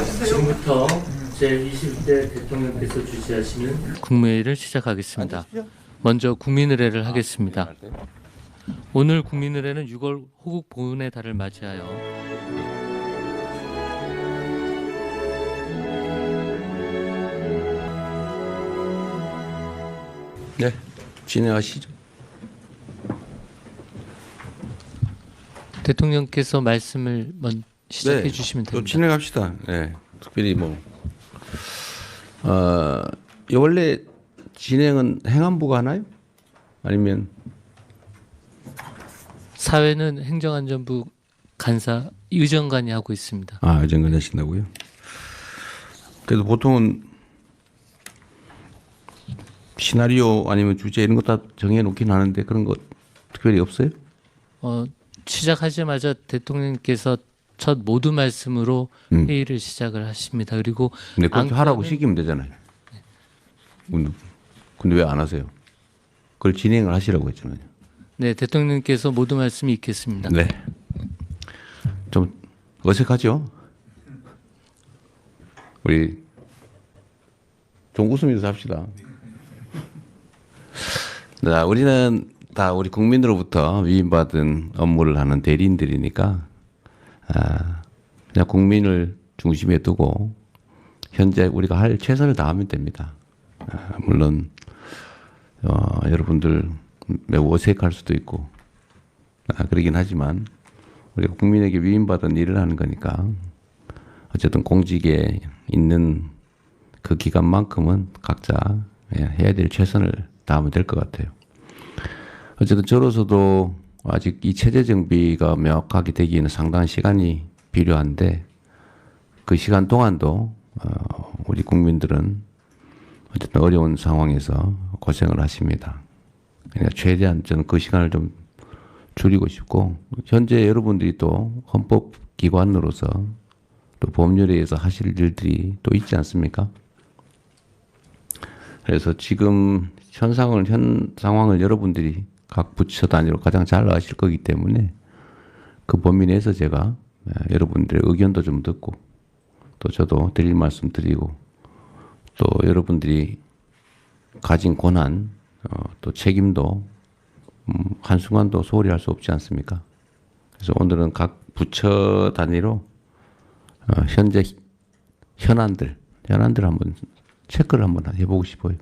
지금부터 제20대 대통령께서 주재하시는 국무회의를 시작하겠습니다. 먼저 국민의례를 하겠습니다. 오늘 국민의례는 6월 호국 보훈의 달을 맞이하여 네, 진행하시죠. 대통령께서 말씀을 먼 시작해 주시면 또 됩니다. 진행합시다. 네, 특별히 뭐 어, 이 원래 진행은 행안부가 하나요? 아니면 사회는 행정안전부 간사 의정관이 하고 있습니다. 아 정관 하신다고요? 그래도 보통은 시나리오 아니면 주제 이런 거 다 정해 놓긴 하는데 그런 거 특별히 없어요? 어, 시작하자마자 대통령께서 첫 모두 말씀으로 음. 회의를 시작을 하십니다. 그리고 근데 그렇게 안 하라고 시키면 되잖아요. 근데, 근데 왜 안 하세요? 그걸 진행을 하시라고 했잖아요. 네 대통령께서 모두 말씀이 있겠습니다. 네. 좀 어색하죠? 우리 좀 웃으면서 합시다. 자, 우리는 다 우리 국민으로부터 위임받은 업무를 하는 대리인들이니까 아, 그냥 국민을 중심에 두고 현재 우리가 할 최선을 다하면 됩니다. 아, 물론 어, 여러분들 매우 어색할 수도 있고 아, 그러긴 하지만 우리가 국민에게 위임받은 일을 하는 거니까 어쨌든 공직에 있는 그 기간만큼은 각자 예, 해야 될 최선을 다하면 될 것 같아요. 어쨌든 저로서도 아직 이 체제 정비가 명확하게 되기에는 상당한 시간이 필요한데 그 시간 동안도 어, 우리 국민들은 어쨌든 어려운 상황에서 고생을 하십니다. 그러니까 최대한 저는 그 시간을 좀 줄이고 싶고 현재 여러분들이 또 헌법 기관으로서 또 법률에 의해서 하실 일들이 또 있지 않습니까? 그래서 지금 현 상황을 현 상황을 여러분들이 각 부처 단위로 가장 잘 아실 거기 때문에 그 범위 내에서 제가 에, 여러분들의 의견도 좀 듣고 또 저도 드릴 말씀 드리고 또 여러분들이 가진 권한 어, 또 책임도 음, 한순간도 소홀히 할 수 없지 않습니까? 그래서 오늘은 각 부처 단위로 어, 현재 현안들, 현안들 한번 체크를 한번 해보고 싶어요.